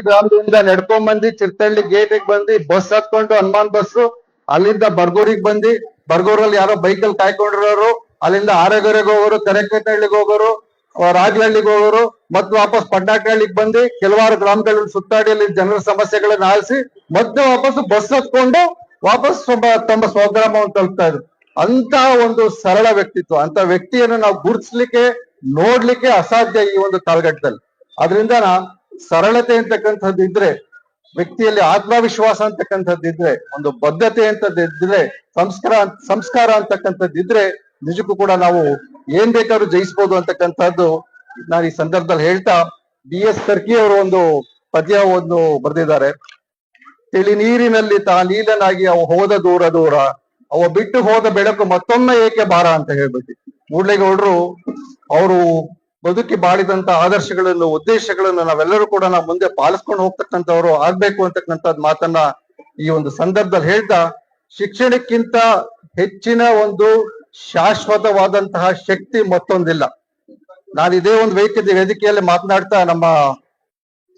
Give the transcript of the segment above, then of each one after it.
ಗ್ರಾಮದಿಂದ ನಡ್ಕೊಂಡ್ ಬಂದಿ ಚಿರ್ತಳ್ಳಿ ಗೇಟ್ ಬಂದಿ ಬಸ್ ಹತ್ಕೊಂಡು ಹನುಮಾನ್ ಬಸ್ ಅಲ್ಲಿಂದ ಬರ್ಗೂರಿಗೆ ಬಂದಿ ಬರ್ಗೂರಲ್ಲಿ ಯಾರೋ ಬೈಕಲ್ಲಿ ಕಾಯ್ಕೊಂಡಿರೋರು, ಅಲ್ಲಿಂದ ಆರೆಗೊರೆಗೆ ಹೋಗೋರು ಕರೆಕಟ್ಟಹಳ್ಳಿಗೆ ಹೋಗೋರು ರಾಜಹಳ್ಳಿಗೆ ಹೋಗೋರು ಮತ್ ವಾಪಸ್ ಪಡ್ನಾಟಹಳ್ಳಿಗೆ ಬಂದು ಕೆಲವಾರು ಗ್ರಾಮಗಳಲ್ಲಿ ಸುತ್ತಾಡಿ ಅಲ್ಲಿ ಜನರ ಸಮಸ್ಯೆಗಳನ್ನ ಆಲಿಸಿ ಮತ್ತೆ ವಾಪಸ್ ಬಸ್ ಹತ್ಕೊಂಡು ವಾಪಸ್ ತಮ್ಮ- ಸ್ವಗ್ರಾಮವನ್ನು ತಲುಪ್ತಾ ಇದ್ರು. ಅಂತ ಒಂದು ಸರಳ ವ್ಯಕ್ತಿತ್ವ, ಅಂತ ವ್ಯಕ್ತಿಯನ್ನು ನಾವು ಗುರುತಿಸ್ಲಿಕ್ಕೆ, ನೋಡ್ಲಿಕ್ಕೆ ಅಸಾಧ್ಯ ಈ ಒಂದು ಕಾಲಘಟ್ಟದಲ್ಲಿ. ಅದರಿಂದ ಸರಳತೆ ಅಂತಕ್ಕಂಥದ್ದು ಇದ್ರೆ, ವ್ಯಕ್ತಿಯಲ್ಲಿ ಆತ್ಮವಿಶ್ವಾಸ ಅಂತಕ್ಕಂಥದ್ದು ಇದ್ರೆ, ಒಂದು ಬದ್ಧತೆ ಅಂತದ್ದಿದ್ರೆ ಸಂಸ್ಕಾರ ಸಂಸ್ಕಾರ ಅಂತಕ್ಕಂಥದ್ದು ಇದ್ರೆ, ನಿಜಕ್ಕೂ ಕೂಡ ನಾವು ಏನ್ ಬೇಕಾದ್ರೂ ಜಯಿಸ್ಬೋದು ಅಂತಕ್ಕಂಥದ್ದು ನಾನು ಈ ಸಂದರ್ಭದಲ್ಲಿ ಹೇಳ್ತಾ, ಬಿ ಎಸ್ ಕರ್ಕಿ ಅವರು ಒಂದು ಪದ್ಯ ಒಂದು ಬರೆದಿದ್ದಾರೆ. ತಿಳಿ ನೀರಿನಲ್ಲಿ ತಾ ನೀಲನಾಗಿ ಅವ ಹೋದ ದೂರ ದೂರ, ಅವ ಬಿಟ್ಟು ಹೋದ ಬೆಳಕು ಮತ್ತೊಮ್ಮೆ ಏಕೆ ಬಾರ? ಅಂತ ಹೇಳ್ಬಿಟ್ಟು. ಮೂಡ್ಲೇಗೌಡರು ಅವರು ಬದುಕಿ ಬಾಳಿದಂತ ಆದರ್ಶಗಳನ್ನು, ಉದ್ದೇಶಗಳನ್ನು ನಾವೆಲ್ಲರೂ ಕೂಡ ನಾವು ಮುಂದೆ ಪಾಲಿಸ್ಕೊಂಡು ಹೋಗ್ತಕ್ಕಂಥವ್ರು ಆಗ್ಬೇಕು ಅಂತಕ್ಕಂಥದ್ ಮಾತನ್ನ ಈ ಒಂದು ಸಂದರ್ಭದಲ್ಲಿ ಹೇಳ್ತಾ, ಶಿಕ್ಷಣಕ್ಕಿಂತ ಹೆಚ್ಚಿನ ಒಂದು ಶಾಶ್ವತವಾದಂತಹ ಶಕ್ತಿ ಮತ್ತೊಂದಿಲ್ಲ. ನಾನು ಇದೇ ಒಂದು ವೇದಿಕೆ, ವೇದಿಕೆಯಲ್ಲಿ ಮಾತನಾಡ್ತಾ ನಮ್ಮ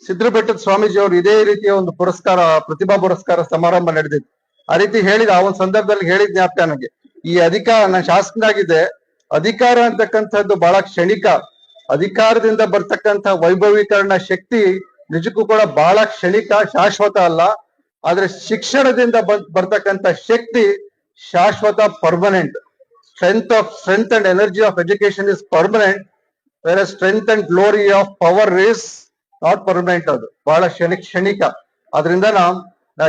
ಸಿದ್ರಬೆಟ್ಟದ ಸ್ವಾಮೀಜಿ ಅವರು ಇದೇ ರೀತಿಯ ಒಂದು ಪುರಸ್ಕಾರ, ಪ್ರತಿಭಾ ಪುರಸ್ಕಾರ ಸಮಾರಂಭ ನಡೆದಿತ್ತು ಆ ರೀತಿ ಹೇಳಿದ, ಆ ಒಂದು ಸಂದರ್ಭದಲ್ಲಿ ಹೇಳಿದ ಜ್ಞಾಪಕ ನನಗೆ. ಈ ಅಧಿಕಾರ ನನ್ನ ಶಾಸಕನಾಗಿದ್ದೆ, ಅಧಿಕಾರ ಅಂತಕ್ಕಂಥದ್ದು ಬಹಳ ಕ್ಷಣಿಕ ಅಧಿಕಾರದಿಂದ ಬರ್ತಕ್ಕಂತ ವೈಭವೀಕರಣ ಶಕ್ತಿ ನಿಜಕ್ಕೂ ಕೂಡ ಬಹಳ ಕ್ಷಣಿಕ ಶಾಶ್ವತ ಅಲ್ಲ. ಆದ್ರೆ ಶಿಕ್ಷಣದಿಂದ ಬರ್ತಕ್ಕಂತ ಶಕ್ತಿ ಶಾಶ್ವತ permanent strength of strength and energy of education is permanent ಬೇರೆ strength and glory of power is not permanent ಅದು. ಬಹಳ ಕ್ಷಣಿ, ಕ್ಷಣಿಕ. ಅದರಿಂದ ನಾವು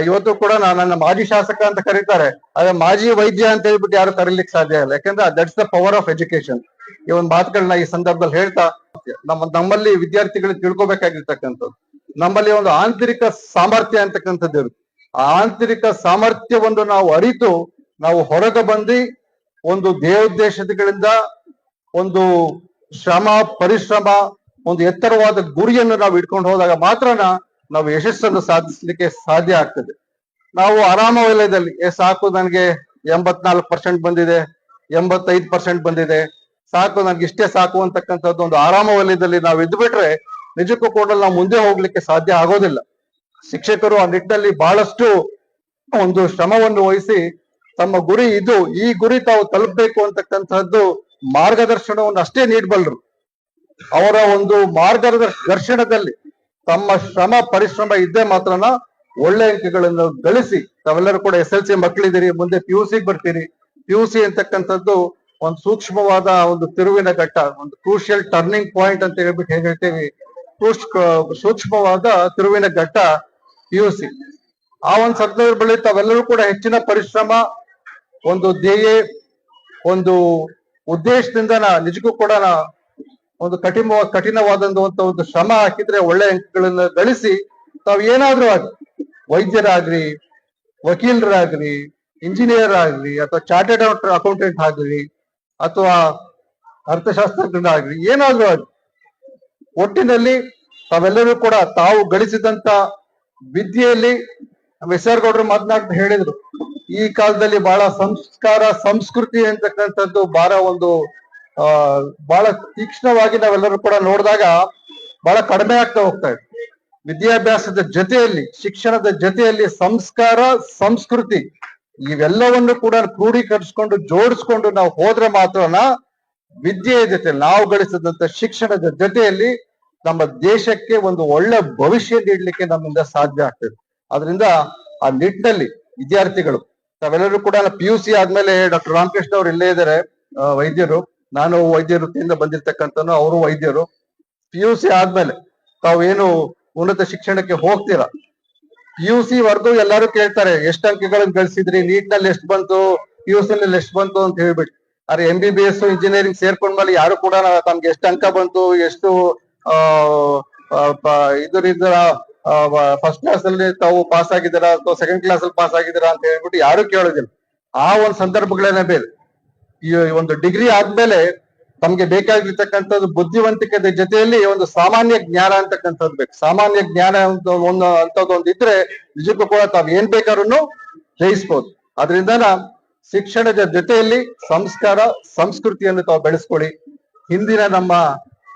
ಇವತ್ತು ಕೂಡ ನಾನು ನನ್ನ ಮಾಜಿ ಶಾಸಕ ಅಂತ ಕರೀತಾರೆ. ಆದ್ರೆ ಮಾಜಿ ವೈದ್ಯ ಅಂತ ಹೇಳ್ಬಿಟ್ಟು ಯಾರು ಕರೀಲಿಕ್ಕೆ ಸಾಧ್ಯ ಇಲ್ಲ. ಯಾಕಂದ್ರೆ that's the power of education ಈ ಒಂದು ಮಾತುಗಳನ್ನ ಈ ಸಂದರ್ಭದಲ್ಲಿ ಹೇಳ್ತಾ, ನಮ್ಮ, ನಮ್ಮಲ್ಲಿ ವಿದ್ಯಾರ್ಥಿಗಳು ತಿಳ್ಕೊಬೇಕಾಗಿರ್ತಕ್ಕಂಥದ್ದು. ನಮ್ಮಲ್ಲಿ ಒಂದು ಆಂತರಿಕ ಸಾಮರ್ಥ್ಯ ಅಂತಕ್ಕಂಥದ್ದು ಇರುತ್ತೆ. ಆ ಆಂತರಿಕ ಸಾಮರ್ಥ್ಯವನ್ನು ನಾವು ಅರಿತು, ನಾವು ಹೊರಗೆ ಬಂದು ಒಂದು ದೇವೋದ್ದೇಶಗಳಿಂದ ಒಂದು ಶ್ರಮ, ಪರಿಶ್ರಮ, ಒಂದು ಎತ್ತರವಾದ ಗುರಿಯನ್ನು ನಾವು ಇಟ್ಕೊಂಡು ಹೋದಾಗ ಮಾತ್ರ ನಾವು ಯಶಸ್ಸನ್ನು ಸಾಧಿಸಲಿಕ್ಕೆ ಸಾಧ್ಯ ಆಗ್ತದೆ. ನಾವು ಆರಾಮ ವಲಯದಲ್ಲಿ ಸಾಕು, ನನಗೆ ಎಂಬತ್ನಾಲ್ಕು ಪರ್ಸೆಂಟ್ ಬಂದಿದೆ, ಎಂಬತ್ತೈದು ಪರ್ಸೆಂಟ್ ಬಂದಿದೆ ಸಾಕು, ನನ್ಗೆ ಇಷ್ಟೇ ಸಾಕು ಅಂತಕ್ಕಂಥದ್ದು ಒಂದು ಆರಾಮ ವಲಯದಲ್ಲಿ ನಾವು ಇದ್ದು ಬಿಟ್ರೆ ನಿಜಕ್ಕೂ ಕೂಡ ನಾವು ಮುಂದೆ ಹೋಗ್ಲಿಕ್ಕೆ ಸಾಧ್ಯ ಆಗೋದಿಲ್ಲ. ಶಿಕ್ಷಕರು ಆ ನಿಟ್ಟಿನಲ್ಲಿ ಬಹಳಷ್ಟು ಒಂದು ಶ್ರಮವನ್ನು ವಹಿಸಿ ತಮ್ಮ ಗುರಿ ಇದು, ಈ ಗುರಿ ತಾವು ತಲುಪಬೇಕು ಅಂತಕ್ಕಂಥದ್ದು ಮಾರ್ಗದರ್ಶನವನ್ನು ಅಷ್ಟೇ ನೀಡಬಲ್ಲರು ಅವರ ಒಂದು ಮಾರ್ಗದರ್ಶನದಲ್ಲಿ ತಮ್ಮ ಶ್ರಮ, ಪರಿಶ್ರಮ ಇದ್ದೇ ಮಾತ್ರನ ಒಳ್ಳೆ ಅಂಕಗಳನ್ನು ಗಳಿಸಿ, ತಾವೆಲ್ಲರೂ ಕೂಡ ಎಸ್ ಎಲ್ ಸಿ ಮಕ್ಕಳಿದ್ದೀರಿ ಮುಂದೆ ಪಿ ಯು ಸಿ ಬರ್ತೀರಿ. ಪಿ ಯು ಸಿ ಅಂತಕ್ಕಂಥದ್ದು ಒಂದು ಸೂಕ್ಷ್ಮವಾದ ಒಂದು ತಿರುವಿನ ಘಟ್ಟ, ಒಂದು ಕ್ರೂಷಿಯಲ್ ಟರ್ನಿಂಗ್ ಪಾಯಿಂಟ್ ಅಂತ ಹೇಳ್ಬಿಟ್ಟು ಹೇಗೆ ಹೇಳ್ತೀವಿ? ಸೂಕ್ಷ್ಮವಾದ ತಿರುವಿನ ಘಟ್ಟ ಪಿ ಯು ಸಿ ಆ ಒಂದು ಸಂದರ್ಭದಲ್ಲಿ ತಾವೆಲ್ಲರೂ ಕೂಡ ಹೆಚ್ಚಿನ ಪರಿಶ್ರಮ, ಒಂದು ಧ್ಯೇಯ, ಒಂದು ಉದ್ದೇಶದಿಂದ ನಾ- ನಿಜಕ್ಕೂ ಕೂಡ ನಾ ಒಂದು ಕಠಿಣ ಕಠಿಣವಾದಂತ ಒಂದು ಶ್ರಮ ಹಾಕಿದ್ರೆ ಒಳ್ಳೆ ಅಂಕಗಳನ್ನ ಗಳಿಸಿ ತಾವು ಏನಾದ್ರೂ ಆಗ್ಲಿ, ವೈದ್ಯರಾಗ್ಲಿ, ವಕೀಲರಾಗ್ಲಿ ಇಂಜಿನಿಯರ್ ಆಗ್ಲಿ, ಅಥವಾ ಚಾರ್ಟೆಡ್ ಅಕೌಂಟೆಂಟ್ ಆಗ್ಲಿ ಅಥವಾ ಅರ್ಥಶಾಸ್ತ್ರಜ್ಞರಾಗ್ಲಿ ಏನಾದ್ರೂ ಆಗಲಿ, ಒಟ್ಟಿನಲ್ಲಿ ತಾವೆಲ್ಲರೂ ಕೂಡ ತಾವು ಗಳಿಸಿದಂತ ವಿದ್ಯೆಯಲ್ಲಿ ಎಸ್ ಆರ್ ಗೌಡ್ರು ಮಾತನಾಡ್ತಾ ಹೇಳಿದ್ರು. ಈ ಕಾಲದಲ್ಲಿ ಬಹಳ ಸಂಸ್ಕಾರ, ಸಂಸ್ಕೃತಿ ಅಂತಕ್ಕಂಥದ್ದು ಬಹಳ ಒಂದು, ಆ, ಬಹಳ ತೀಕ್ಷ್ಣವಾಗಿ ನಾವೆಲ್ಲರೂ ಕೂಡ ನೋಡಿದಾಗ ಬಹಳ ಕಡಿಮೆ ಆಗ್ತಾ ಹೋಗ್ತಾ ಇದೆ. ವಿದ್ಯಾಭ್ಯಾಸದ ಜೊತೆಯಲ್ಲಿ, ಶಿಕ್ಷಣದ ಜೊತೆಯಲ್ಲಿ ಸಂಸ್ಕಾರ, ಸಂಸ್ಕೃತಿ ಇವೆಲ್ಲವನ್ನು ಕೂಡ ಕ್ರೂಢೀಕರಿಸ್ಕೊಂಡು ಜೋಡಿಸ್ಕೊಂಡು ನಾವು ಹೋದ್ರೆ ಮಾತ್ರನ ವಿದ್ಯೆಯ ಜೊತೆ ನಾವು ಗಳಿಸಿದಂತ ಶಿಕ್ಷಣದ ಜೊತೆಯಲ್ಲಿ ನಮ್ಮ ದೇಶಕ್ಕೆ ಒಂದು ಒಳ್ಳೆ ಭವಿಷ್ಯ ನೀಡಲಿಕ್ಕೆ ನಮ್ಮಿಂದ ಸಾಧ್ಯ ಆಗ್ತದೆ. ಅದರಿಂದ ಆ ನಿಟ್ಟಿನಲ್ಲಿ ವಿದ್ಯಾರ್ಥಿಗಳು, ತಾವೆಲ್ಲರೂ ಕೂಡ ಪಿ ಯು ಸಿ ಆದ್ಮೇಲೆ ಡಾಕ್ಟರ್ ರಾಮಕೃಷ್ಣ ಅವರು ಇಲ್ಲೇ ಇದ್ದಾರೆ ವೈದ್ಯರು. ನಾನು ವೈದ್ಯ ವೃತ್ತಿಯಿಂದ ಬಂದಿರ್ತಕ್ಕಂಥನು ಅವರು ವೈದ್ಯರು. ಪಿ ಯು ಸಿ ಆದ್ಮೇಲೆ ತಾವೇನು ಉನ್ನತ ಶಿಕ್ಷಣಕ್ಕೆ ಹೋಗ್ತೀರಾ? ಯು ಸಿ ವರ್ಗು ಎಲ್ಲರೂ ಕೇಳ್ತಾರೆ, ಎಷ್ಟು ಅಂಕಗಳನ್ನ ಗಳಿಸಿದ್ರಿ ನೀಟ್ನಲ್ಲಿ ಎಷ್ಟು ಬಂತು ಯು ಸಿ ನಲ್ಲಿ ಎಷ್ಟು ಬಂತು ಅಂತ ಹೇಳ್ಬಿಟ್ಟು. ಅರೆ M B B S engineering ಸೇರ್ಕೊಂಡ್ಮೇಲೆ ಯಾರು ಕೂಡ ತಮ್ಗೆ ಎಷ್ಟು ಅಂಕ ಬಂತು, ಎಷ್ಟು ಇದರಿಂದ ಫಸ್ಟ್ ಕ್ಲಾಸ್ ಅಲ್ಲಿ ತಾವು ಪಾಸ್ ಆಗಿದ್ದೀರಾ ಅಥವಾ ಸೆಕೆಂಡ್ ಕ್ಲಾಸ್ ಅಲ್ಲಿ ಪಾಸ್ ಆಗಿದ್ದೀರಾ ಅಂತ ಹೇಳ್ಬಿಟ್ಟು ಯಾರು ಕೇಳೋದಿಲ್ಲ. ಆ ಒಂದು ಸಂದರ್ಭಗಳೇನೆ ಬೇರೆ. ಈ ಒಂದು ಡಿಗ್ರಿ ಆದ್ಮೇಲೆ ತಮ್ಗೆ ಬೇಕಾಗಿರ್ತಕ್ಕಂಥದ್ದು ಬುದ್ಧಿವಂತಿಕೆ ಜೊತೆಯಲ್ಲಿ ಒಂದು ಸಾಮಾನ್ಯ ಜ್ಞಾನ ಅಂತಕ್ಕಂಥದ್ದು ಬೇಕು. ಸಾಮಾನ್ಯ ಜ್ಞಾನ ಅಂತ ಒಂದು, ಅಂತದೊಂದು ಇದ್ರೆ ನಿಜಕ್ಕೂ ಕೂಡ ತಾವ್ ಏನ್ ಬೇಕಾದ್ರೂ ಜಯಿಸ್ಬೋದು. ಅದರಿಂದ ಶಿಕ್ಷಣದ ಜೊತೆಯಲ್ಲಿ ಸಂಸ್ಕಾರ, ಸಂಸ್ಕೃತಿಯನ್ನು ತಾವು ಬೆಳೆಸ್ಕೊಳ್ಳಿ. ಹಿಂದಿನ ನಮ್ಮ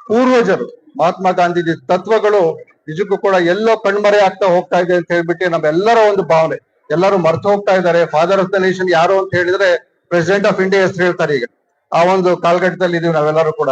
ಪೂರ್ವಜರು, ಮಹಾತ್ಮ ಗಾಂಧೀಜಿ ತತ್ವಗಳು ನಿಜಕ್ಕೂ ಕೂಡ ಎಲ್ಲೋ ಕಣ್ಮರೆ ಆಗ್ತಾ ಹೋಗ್ತಾ ಇದೆ ಅಂತ ಹೇಳ್ಬಿಟ್ಟು ನಮ್ಮೆಲ್ಲರ ಒಂದು ಭಾವನೆ. ಎಲ್ಲರೂ ಮರ್ತು ಹೋಗ್ತಾ ಇದ್ದಾರೆ. ಫಾದರ್ ಆಫ್ ದ ನೇಷನ್ ಯಾರು ಅಂತ ಹೇಳಿದ್ರೆ ಪ್ರೆಸಿಡೆಂಟ್ ಆಫ್ ಇಂಡಿಯಾ ಹೆಸರು ಹೇಳ್ತಾರೆ ಈಗ. ಆ ಒಂದು ಕಾಲಘಟ್ಟದಲ್ಲಿ ಇದೀವಿ ನಾವೆಲ್ಲರೂ ಕೂಡ